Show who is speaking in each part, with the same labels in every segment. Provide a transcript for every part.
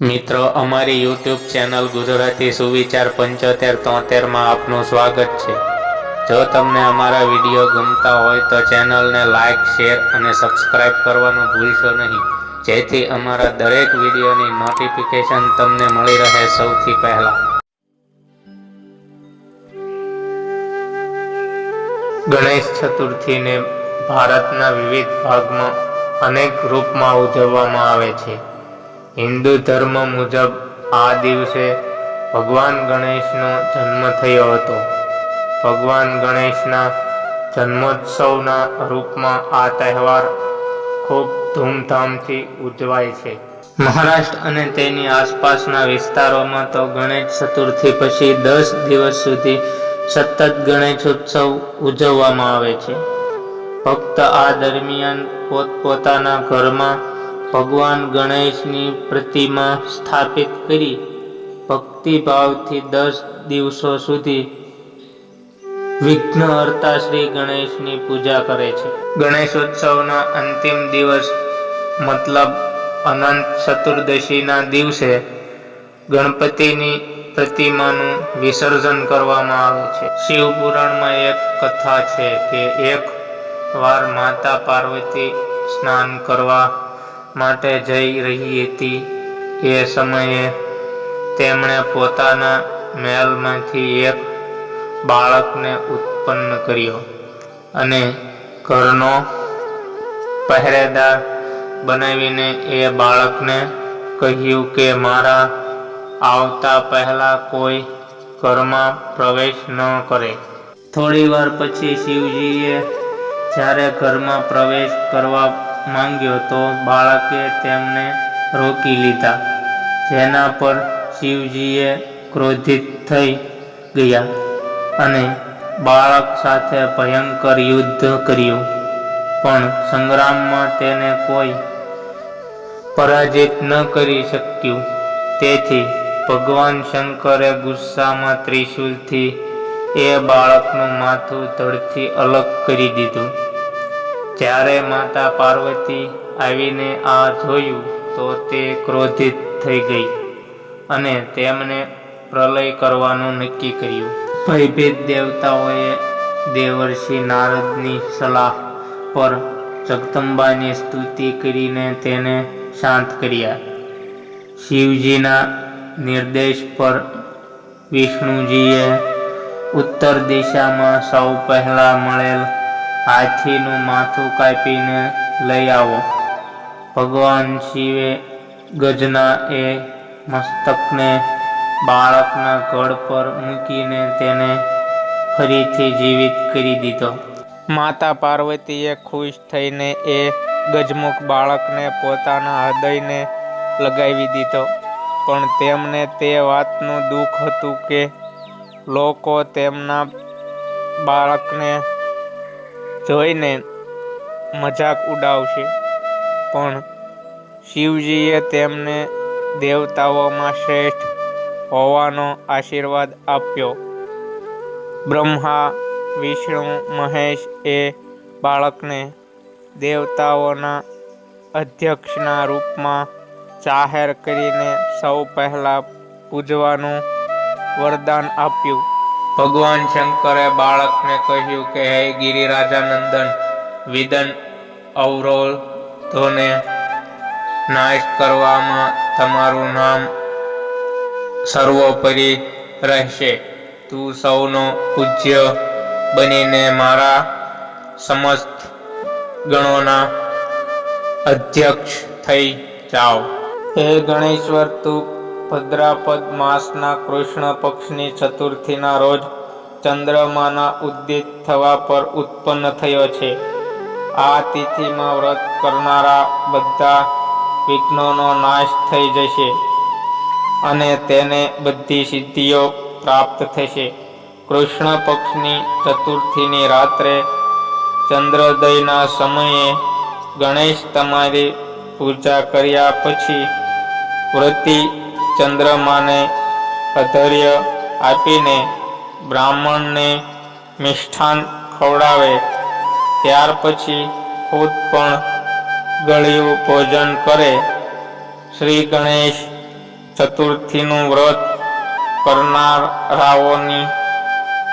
Speaker 1: મિત્રો, અમારી YouTube channel Gujarati સુવિચાર પંચોતેર તોતેરમાં આપનું સ્વાગત છે. જો તમને અમારા વીડિયો ગમતા હોય તો ચેનલને લાઇક શેર અને સબસ્ક્રાઇબ કરવાનું ભૂલશો નહીં. જેથી અમારા દરેક વિડીયોની નોટિફિકેશન તમને મળી રહે સૌથી પહેલા. ગણેશ ચતુર્થીને ભારતના વિવિધ ભાગમાં અનેક રૂપમાં ઉજવવામાં આવે છે. હિન્દુ ધર્મ મુજબ આ દિવસે ભગવાન ગણેશનો જન્મ થયો હતો. ભગવાન ગણેશના જન્મોત્સવના રૂપમાં આ તહેવાર ખૂબ ધૂમધામથી ઉજવાય છે. મહારાષ્ટ્ર અને તેની આસપાસના વિસ્તારોમાં તો ગણેશ ચતુર્થી પછી દસ દિવસ સુધી સતત ગણેશ ઉત્સવ ઉજવવામાં આવે છે. ફક્ત આ દરમિયાન પોતપોતાના ઘરમાં ભગવાન ગણેશની પ્રતિમા સ્થાપિત કરી ભક્તિભાવથી દસ દિવસો સુધી વિઘ્નહર્તા શ્રી ગણેશની પૂજા કરે છે. ગણેશોત્સવના અંતિમ દિવસ, મતલબ અનંત ચતુર્દશીના દિવસે, ગણપતિની પ્રતિમાનું વિસર્જન કરવામાં આવે છે. શિવ પુરાણમાં એક કથા છે કે એક વાર માતા પાર્વતી સ્નાન કરવા માટે જઈ રહી હતી. એ સમયે તેમણે પોતાના મહેલમાંથી એક બાળકને ઉત્પન્ન કર્યો અને ઘરનો પહેરેદાર બનાવીને એ બાળકને કહ્યું કે, મારા આવતા પહેલા કોઈ ઘરમાં પ્રવેશ ન કરે. થોડી વાર પછી શિવજીએ જ્યારે ઘરમાં પ્રવેશ કરવા માંગ્યો તો બાળકે તેમને રોકી લીધા, જેના પર શિવજીએ ક્રોધિત થઈ ગયા અને બાળક સાથે ભયંકર યુદ્ધ કર્યું. પણ સંગ્રામમાં તેને કોઈ પરાજિત ન કરી શક્યું. તેથી ભગવાન શંકરે ગુસ્સામાં ત્રિશુલથી એ બાળકનું માથું ધડથી અલગ કરી દીધું. જ્યારે માતા પાર્વતી આવીને આ જોયું તો તે ક્રોધિત થઈ ગઈ અને તેમને પ્રલય કરવાનું નક્કી કર્યું. ભયભીત દેવતાઓએ દેવર્ષિ નારદની સલાહ પર જગદંબાની સ્તુતિ કરીને તેને શાંત કર્યા. શિવજીના નિર્દેશ પર વિષ્ણુજીએ ઉત્તર દિશામાં સૌ પહેલાં મળેલ હાથીનું માથું કાપીને લઈ આવો. ભગવાન શિવે ગજના એ મસ્તકને બાળકના ઘડ પર મૂકીને તેને ફરીથી જીવિત કરી દીધો. માતા પાર્વતીએ ખુશ થઈને એ ગજમુખ બાળકને પોતાના હૃદયને લગાવી દીધો. પણ તેમને તે વાતનું દુઃખ હતું કે લોકો તેમના બાળકને જોઈને મજાક ઉડાવશે. પણ શિવજીએ તેમને દેવતાઓમાં શ્રેષ્ઠ હોવાનો આશીર્વાદ આપ્યો. બ્રહ્મા, વિષ્ણુ, મહેશ એ બાળકને દેવતાઓના અધ્યક્ષના રૂપમાં જાહેર કરીને સૌ પહેલા પૂજવાનું વરદાન આપ્યું. ભગવાન શંકરે બાળકને કહ્યું કે, હે ગિરિરાજાનંદન, વિદન અવરોધોને નાશ કરવામાં તમારું નામ સર્વોપરી રહેશે. તું સૌનો પૂજ્ય બનીને મારા સમસ્ત ગણોના અધ્યક્ષ થઈ જાઓ હે ગણેશ્વર, તું ભદ્રાપદ માસના કૃષ્ણ પક્ષની ચતુર્થીના રોજ ચંદ્રમાના ઉદ્દિત થવા પર ઉત્પન્ન થયો છે. આ તિથિમાં વ્રત કરનારા બધા વિઘ્નોનો નાશ થઈ જશે અને તેને બધી સિદ્ધિઓ પ્રાપ્ત થશે. કૃષ્ણ પક્ષની ચતુર્થીની રાત્રે ચંદ્રોદયના સમયે ગણેશ તમારી પૂજા કર્યા પછી વ્રતી ચંદ્રમાને અધૈર્ય આપીને બ્રાહ્મણને મિષ્ઠાન ખવડાવે, ત્યાર પછી ખુદ પણ ગળ્યું ભોજન કરે. શ્રી ગણેશ ચતુર્થીનું વ્રત કરનારાઓની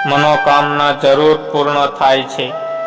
Speaker 1: મનોકામના જરૂર પૂર્ણ થાય છે.